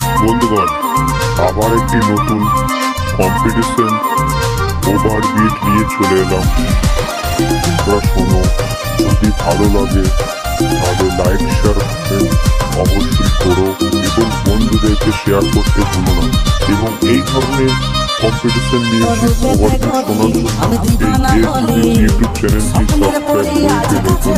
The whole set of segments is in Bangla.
বন্ধুগণ আবার একটি নতুন কম্পিটিশন ওভারবিট নিয়ে চলে এলাম। তোমরা শোনো যদি ভালো লাগে তাহলে লাইক শেয়ার কমেন্ট অবশ্যই করো এবং বন্ধুদেরকে শেয়ার করতে ভুলো না। এবং এই ধরনের কম্পিটিশন নিয়ে ওভারবিট শোনার জন্য এই ইউটিউব চ্যানেলটি সাবস্ক্রাইব করে বেল আইকনটি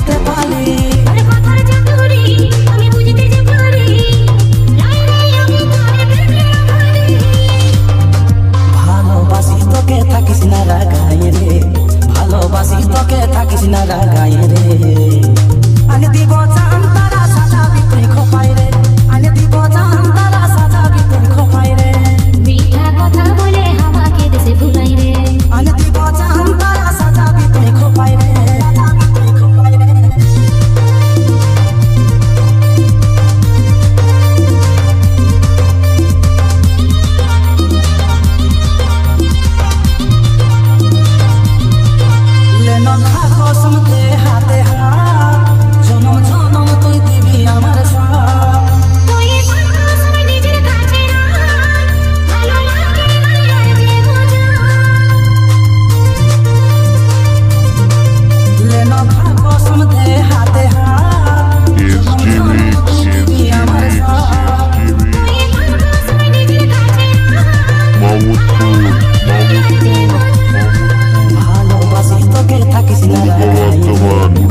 the one